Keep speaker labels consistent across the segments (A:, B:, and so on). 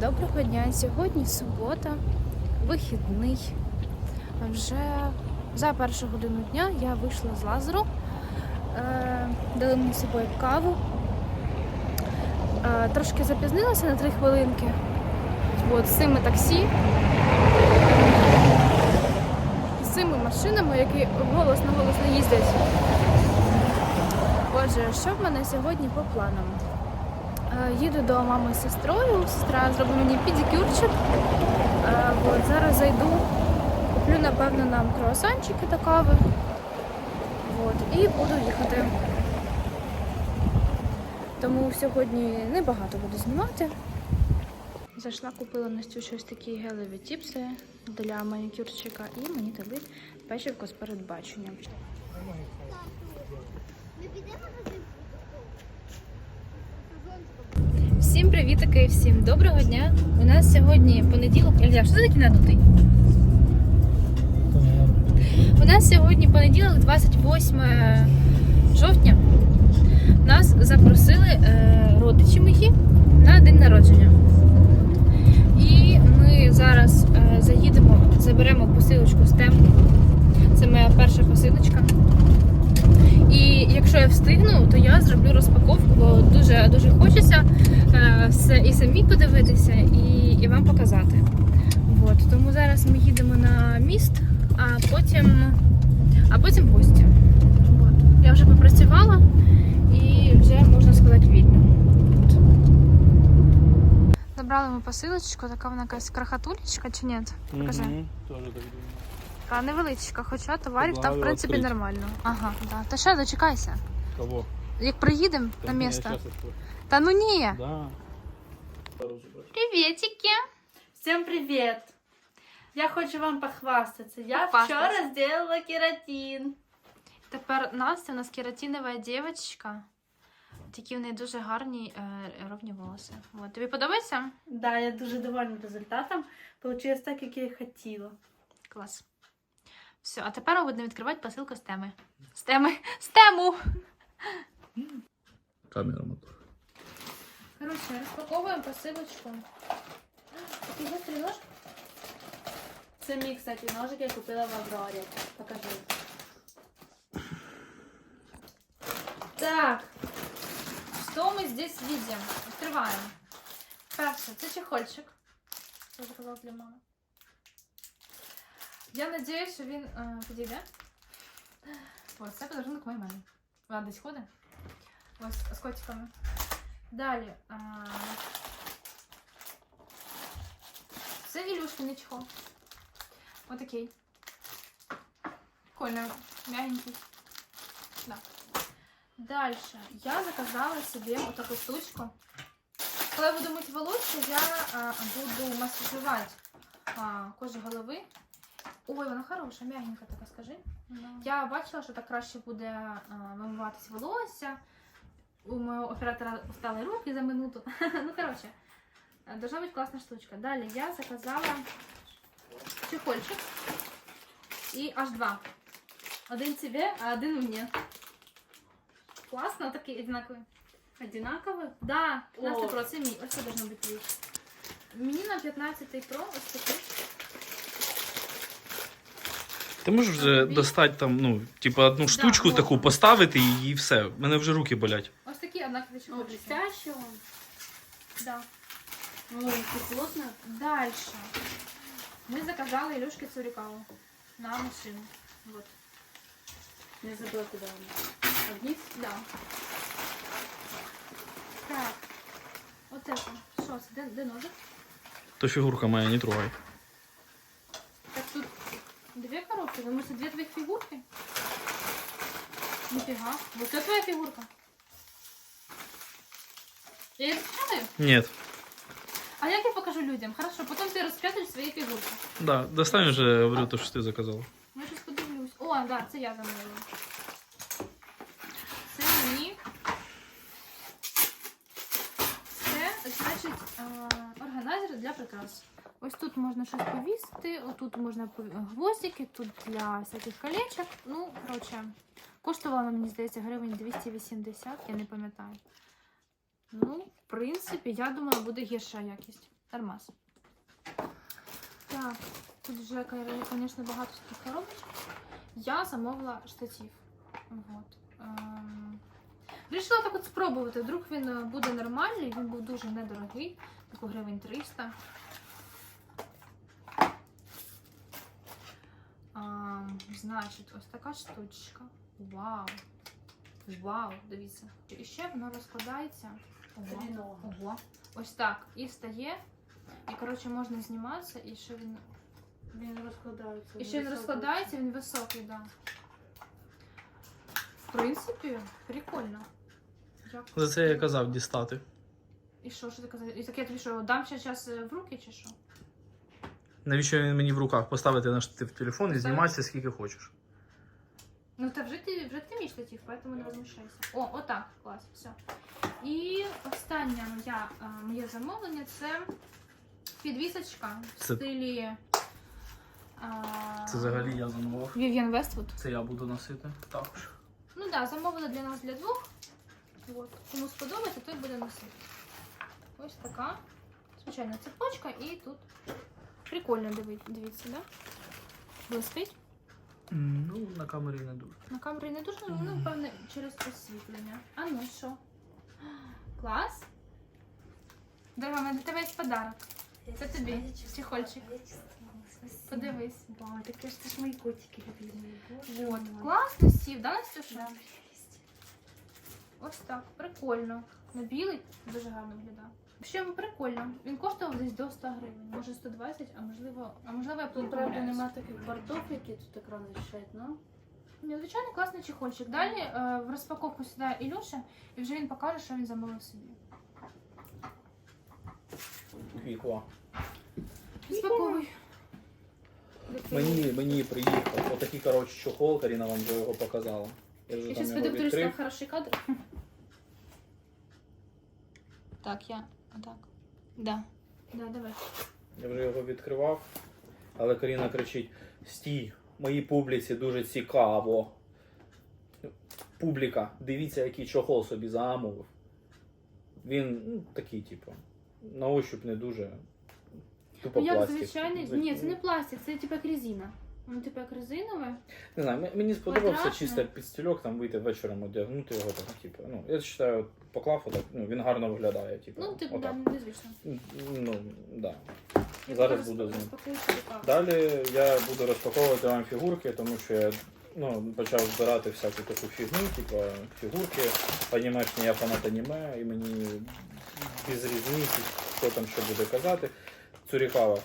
A: доброго дня. Сьогодні субота, вихідний. Вже за першу годину дня я вийшла з лазеру. Е, дали мені з собою каву. Е, трошки запізнилася на три хвилинки. От, з цими таксі. З цими машинами, які голосно-голосно їздять. Отже, що в мене сьогодні по планам? Е, Їду до мами з сестрою. Сестра зробить мені педикюрчик. Е, От, зараз зайду, куплю, напевно, нам круасанчики та кави. От, і буду їхати. Тому сьогодні небагато буду знімати. Зайшла, купила Настю щось такі гелеві тіпси для манікюрчика і мені дали печивко з передбаченням.
B: Ми підемо на цей
A: Всім привітики, всім доброго дня. У нас сьогодні понеділок. Ілья, що ти такий надутий? У нас сьогодні понеділок, 28 жовтня. Нас запросили е, родичі мої на день народження. І ми зараз е, заїдемо, заберемо посилочку з тему. Це моя перша посилочка. І якщо я встигну, то я зроблю розпаковку, бо дуже дуже хочеться все і самі подивитися, і, і вам показати. От, тому зараз ми їдемо на міст, а потім, а потім в гості. От. Я вже попрацювала і вже можна сказати вільно. Забрали ми посилочку, така вона якась крахатулечка чи ні? Покажи.
C: Так.
A: Така невеличка, хоча товарів там в принципі нормально. Ага, да. Та ще дочекайся.
C: Кого?
A: Як приїдемо на місто. Та ну ні.
C: Да.
A: Приветики.
D: Всем привет! Я хочу вам похвастаться. Я
A: Похвастаться.
D: вчора сделала кератин.
A: Тепер Настя у нас кератинова дівчинка. Такі в неї дуже гарні е, ровні волоси. От. Тобі подобається?
D: Да, я дуже довольна результатом. Получилось так, як я і хотіла.
A: Клас. Все, а тепер ми будемо відкривати посилку з теми. З теми. З тему!
C: Камера мотор.
A: Коротше, розпаковуємо посилочку. Такий гострий нож.
D: Це мій, кстати, ножик я купила в Аврорі. Покажу.
A: Так. Що ми здесь видим? Відкриваємо. Перше, це чехольчик. Я заказала для мами. Я надіюсь, що він е, підійде. Ось, це подарунок моїй мамі. Вона десь ходить. Ось з котиками. Далі. А... Це Ілюшкиний чехол. Отакий. Прикольно, мягенький. Да. Дальше. Я заказала себе вот такую штучку. Коли я буду мити волосся, я а, буду масажувати а, кожу голови. Ой, вона хороша, м'ягенька така, скажи. Я бачила, що так краще буде а, вимиватись волосся. У моєго оператора устали руки за минуту. ну, коротше, должна бути класна штучка. Далі я заказала чехольчик. І аж два. Один тебе, а один мені. Класно, такий одинаковий.
D: Одинаково?
A: Да, 15
D: О.
A: Pro, це мій. Ось це должно бути. Мені на 15 Pro ось такий.
C: Ти можеш вже достати там, ну, типа одну штучку
A: можна.
C: таку поставити і, і все. У мене вже руки болять.
A: Ось такий однаковий
D: О,
A: чехольчик.
D: блестящего.
A: Да.
D: Ой, плотно.
A: Дальше. Ми заказали Ілюшки Цурікаву на машину. Вот.
D: Я забыла, куда он. Вниз?
A: Да. Так. От це. Що це? Де, де ножик?
C: То фігурка моя, не трогай.
A: Так тут две коробки. Вы можете две твоих фигурки? Нифига. Вот это твоя фигурка. Я это распечатаю?
C: Нет.
A: А як я покажу людям? Хорошо, потом ты распечатаешь свои фигурки.
C: Да, достань вже, говорю, то, що ти заказала.
A: Я сейчас подивлюсь. О, да, це я замовила. Це мені. Це, значить, е, органайзер для прикрас. Ось тут можна щось повісити, отут можна гвоздики, тут для всяких колечок. Ну, коротше, коштувала, мені здається, гривень 280, я не пам'ятаю. Ну, в принципі, я думала, буде гірша якість. Тормоз. Так, тут вже, звісно, багато таких коробочок. Я замовила штатив. Вот. Ем, Вирішила так от спробувати. Вдруг він е, буде нормальний, він був дуже недорогий, типу гривень 300. А, значить, ось така штучка. Вау! Вау, дивіться. І ще воно розкладається. Ого. Ого. Ось так. І встає. І, коротше, можна зніматися, і ще він.
D: Він розкладається.
A: І ще він розкладається, він високий, так. Да. В принципі, прикольно. Як?
C: За це я казав дістати.
A: І що, що ти казав? І таке тобі що, дам ще час в руки чи що?
C: Навіщо він мені в руках поставити на штатив телефон і зніматися скільки хочеш?
A: Ну та вже ти вже ти мій штатив, поэтому не возмущайся. О, отак, клас, все. І останнє моя, е, моє замовлення це підвісочка в
C: Це-
A: стилі. е,
C: Це взагалі я замовив.
A: Vivienne Westwood.
C: Це я буду носити також.
A: Ну так, да, замовили для нас для двох. От. Кому сподобається, той буде носити. Ось така. Звичайна цепочка і тут прикольно дивіться, да? Блистить.
C: Ну, на камері не дуже.
A: На камері не дуже, але ну, певне, через освітлення. А ну що? Клас? Дорога, мене для тебе є подарок. Це тобі, чехольчик. Подивись.
D: Ба, таке ж це ж мої котики любимі.
A: От. Класно сів, да, Настюша? Ось так, прикольно. На білий дуже гарно виглядає. Ще прикольно. Він коштував десь до 100 гривень, може 120, а можливо, а можливо я
D: Тут, правда,
A: помиляюсь.
D: нема таких бортов, які тут екрани вішають, ну?
A: Звичайно, класний чехольчик. Далі е, в розпаковку сідає Ілюша, і вже він покаже, що він замовив собі.
C: Квікла.
A: Розпаковуй.
C: Мені, мені приїхав. Отакий, коротше, чохол, Каріна вам вже його показала. Я вже
A: Я
C: там
A: зараз
C: його
A: подивлюсь,
C: відкрив.
A: там хороший кадр. Так, я. Так. Да. Да, давай.
C: Я вже його відкривав. Але Каріна кричить: стій, моїй публіці дуже цікаво. Публіка, дивіться, який чохол собі замовив. Він ну, такий, типу, на ощуп не дуже. Тупо
A: Ну як
C: пластик.
A: звичайний. Ні, це не пластик, це типу як резина. Воно типу як резинове.
C: Не знаю, мені сподобався
A: Квадратне.
C: чисто під стільок, там вийти вечором одягнути його так, типу. Ну, я вважаю, поклав отак, ну, він гарно виглядає, типу.
A: Ну, типу,
C: отак.
A: да, незвично.
C: Ну, да.
A: Я
C: Зараз буду з ним.
A: розпакую собі каву.
C: Далі я буду розпаковувати вам фігурки, тому що я ну, почав збирати всяку таку фігню, типу фігурки, анімешні, я фанат аніме, і мені без різниці, хто там що буде казати. Цурікава.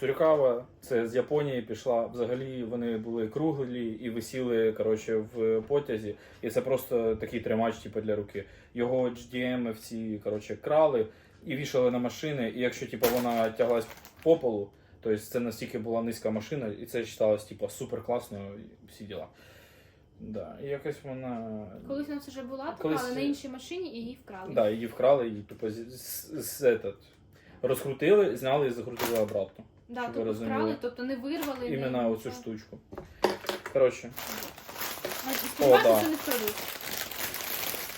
C: Цурікава це з Японії пішла. Взагалі вони були круглі і висіли коротше, в потязі. І це просто такий тримач типу, для руки. Його HDM всі коротше, крали і вішали на машини. І якщо типу, вона тяглась по полу, Тобто це настільки була низька машина, і це вважалось типу, супер класно, і всі діла. Да. І якось вона.
A: Колись нас вже була така,
C: Колись-
A: але на іншій машині і її вкрали.
C: Да, її вкрали, її тупо з, з, з, этот, розкрутили, зняли і закрутили обратно.
A: Да,
C: щоб ви
A: тобто
C: розуміли.
A: вкрали, тобто не вирвали.
C: Іменно
A: не,
C: оцю штучку. Коротше,
A: А, і сподіваюся,
C: да.
A: що не вкрадуть.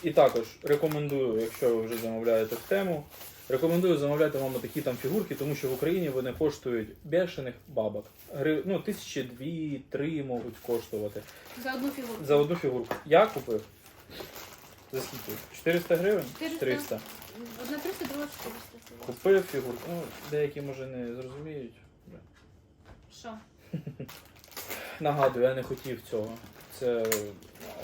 C: і також рекомендую, якщо ви вже замовляєте в тему, рекомендую замовляти вам такі там фігурки, тому що в Україні вони коштують бешених бабок. Гри, ну, тисячі дві-три можуть коштувати.
A: За одну фігурку.
C: За одну фігурку. Я купив. За скільки? 400 гривень?
A: 400.
C: 300.
A: Одна 300, друга 400.
C: Купив фігурку. Ну, деякі може не зрозуміють.
A: Що?
C: Нагадую, я не хотів цього. Це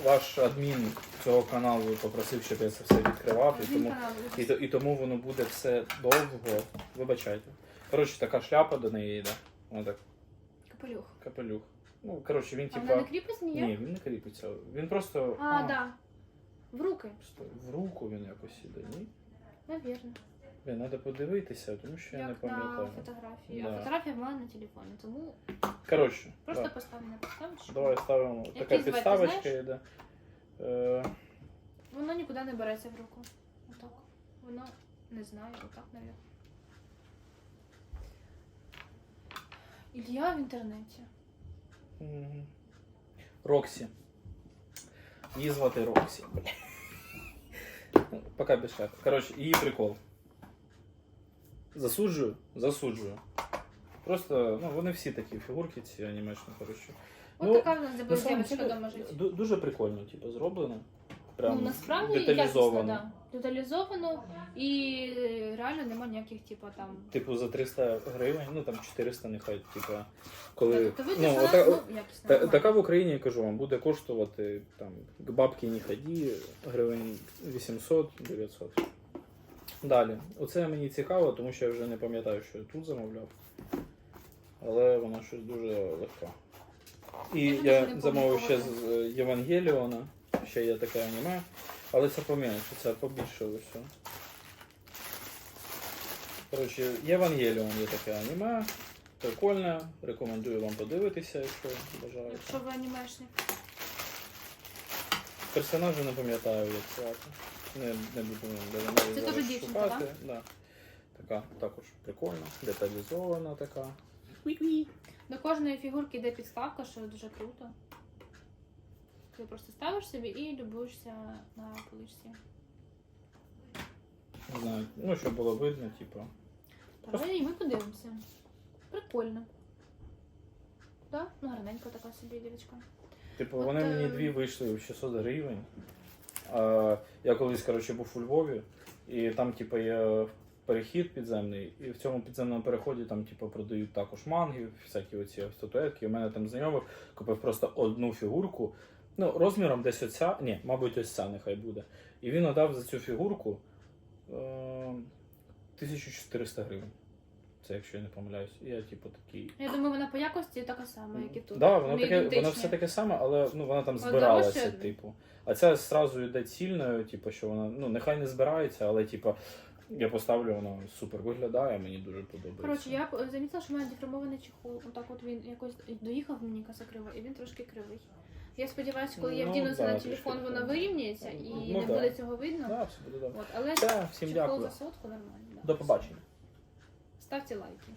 C: ваш адмін цього каналу попросив, щоб я це все відкривав, і тому, і, то- і тому воно буде все довго. Вибачайте. Коротше, така шляпа до неї йде. Вона так,
A: Капелюх.
C: капелюх. Ну, коротше, він
A: А вона
C: типа.
A: не кріпиться ніяк?
C: Ні, він не кріпиться. Він просто.
A: А, так. Да. В руки,
C: Стой, В руку він якось іде, ні?
A: Навірно.
C: Блін, треба подивитися, тому що я не
A: Як на
C: пам'ятаю.
A: фотографії.
C: Да.
A: А фотографія в мене на телефоні, тому
C: Коротше,
A: просто
C: да.
A: поставлю на підставочку.
C: давай ставимо.
A: Які
C: Така
A: звати,
C: підставочка
A: знаєш?
C: йде. Е,
A: Воно нікуди не береться в руку. Отак. Воно не знаю, отак, навіть. Ілля в інтернеті.
C: Мгм. Роксі. Її звати Роксі. Пока без шефа. Короче, її прикол. Засуджую, засуджую. Просто, ну, вони всі такі фігурки, ці анімешні, коротше.
A: Ось
C: Ну,
A: така в нас
C: На
A: буде
C: самом деле,
A: дома
C: ду- дуже прикольно, типу, зроблено. Прям
A: ну, насправді
C: деталізовано.
A: якісно, да. Деталізовано і е, реально нема ніяких, типу, там.
C: Типу за 300 гривень, ну там 400 нехай, типу, коли.
A: Тобто видно,
C: ну,
A: що
C: ота-
A: ну, якісна.
C: Та, така в Україні, я кажу вам, буде коштувати там к бабки не ході, гривень 800-900. Далі. Оце мені цікаво, тому що я вже не пам'ятаю, що я тут замовляв. Але воно щось дуже легке. І
A: Я
C: я замовив ще з Євангеліона, ще є таке аніме, але це поменше, це побільше все. Коротше, Євангеліон є таке аніме. Прикольне, рекомендую вам подивитися, якщо бажаєте.
A: Якщо ви анімешник.
C: Персонажа не пам'ятаю, як звати. Не, не буду давно
A: Це
C: зараз
A: дівчинка,
C: шукати. Да. Така також прикольна, деталізована така.
A: До кожної фігурки йде підставка, що дуже круто. Ти просто ставиш собі і любуєшся на поличці.
C: Не знаю, ну щоб було видно, типу.
A: Давай і ми подивимося. Прикольно. Так? Ну, гарненька така собі дівчинка.
C: Типу,
A: От,
C: вони
A: е,
C: мені дві вийшли в 600 гривень. А, я колись, коротше, був у Львові, і там, типу, є перехід підземний, і в цьому підземному переході там, типу, продають також манги, всякі оці статуетки. У мене там знайомий купив просто одну фігурку. Ну, розміром десь оця, ні, мабуть, ось ця нехай буде. І він отдав за цю фігурку е, 1400 гривень. Це якщо я не помиляюсь. Я, типу, такий.
A: Я думаю, вона по якості така сама, як і тут.
C: Да, воно
A: Вони
C: таке, воно
A: ідентичні.
C: все таке саме, але ну вона там збиралася,
A: дорожче?
C: типу. А ця зразу йде цільною, типу, що вона ну нехай не збирається, але типу, я поставлю, воно супер виглядає, мені дуже подобається.
A: Коротше, я замітила, що в мене деформований чехол. Отак от він якось доїхав мені каса крива, і він трошки кривий. Я сподіваюся, коли я
C: Ну,
A: вдіну це
C: да,
A: на телефон, воно
C: так.
A: вирівняється і
C: Ну,
A: не
C: да.
A: буде цього видно.
C: Да, все буде добре.
A: От, але
C: Все, всім
A: чехол
C: дякую.
A: за сотку нормально. да.
C: До побачення.
A: Ставте лайки.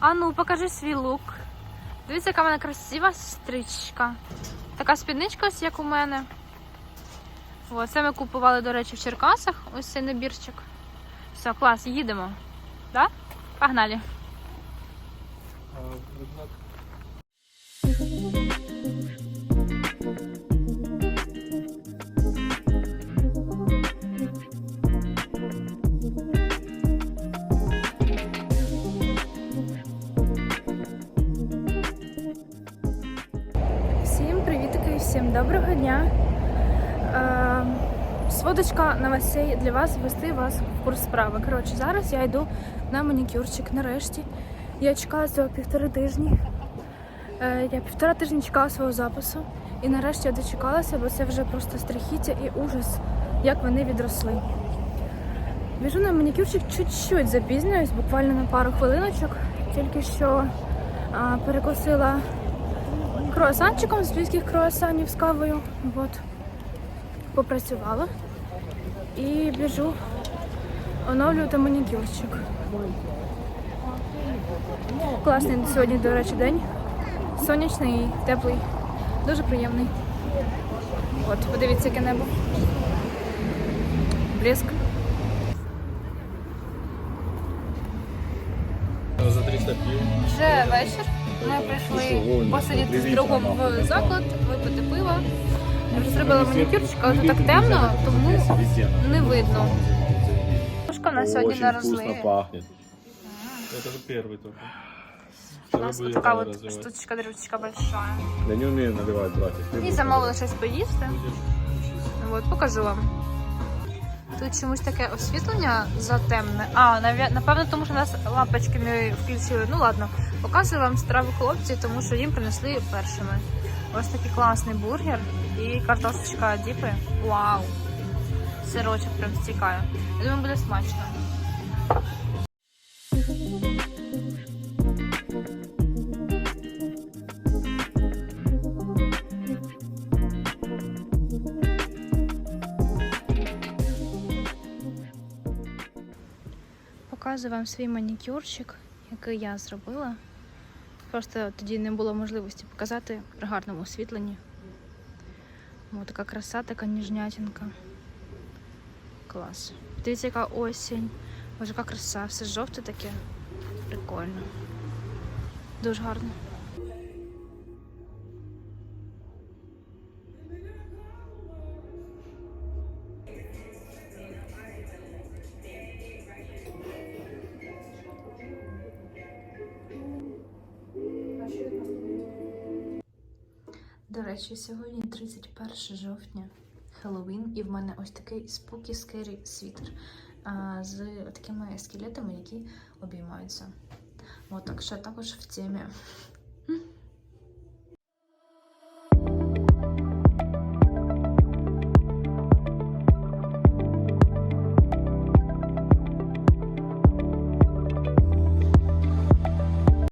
A: А ну, покажи свій лук. Дивіться, яка в мене красива стрічка. Така спідничка, ось як у мене. О, це ми купували, до речі, в Черкасах. Ось цей набірчик. Все, клас, їдемо. Да? Погнали. Всім всім доброго дня. Е, сводочка новостей для вас ввести вас в курс справи. Коротше, зараз я йду на манікюрчик нарешті. Я чекала цього півтори тижні. Е, я півтора тижні чекала свого запису. І нарешті я дочекалася, бо це вже просто страхіття і ужас, як вони відросли. Біжу на манікюрчик чуть-чуть запізнююсь, буквально на пару хвилиночок. Тільки що а, перекусила круасанчиком з львівських круасанів з кавою. От. Попрацювала. І біжу оновлювати манікюрчик. Класний сьогодні, до речі, день. Сонячний теплий. Дуже приємний. От, подивіться, яке небо. Блеск.
C: За 300 пів.
A: Вже вечір. Ми прийшли посидіти з другом в заклад, випити пива. Я вже зробила манікюрчик, але тут так темно, тому не видно. Тушка в нас сьогодні на розливі.
B: пахнет.
C: Це перший тільки.
A: У нас вот така от штучка, дрючка большая.
B: Я не умею наливать, братик.
A: І замовили щось поїсти. От, покажу вам. Тут чомусь таке освітлення затемне. А, напевно, тому що нас лампочки включили. Ну ладно, показую вам страву хлопці, тому що їм принесли першими. Ось такий класний бургер і картошечка діпи. Вау! Сирочок прям стікає. Я думаю, буде смачно. Показую вам свій манікюрчик, який я зробила. Просто тоді не було можливості показати при гарному освітленні. Ось така краса, така ніжнятінка. Клас. Дивіться, яка осінь. Ось яка краса, все жовте таке. Прикольно. Дуже гарно. До речі, сьогодні 31 жовтня, Хеллоуін, і в мене ось такий спукі скері світер з такими скелетами, які обіймаються. От так що також в темі.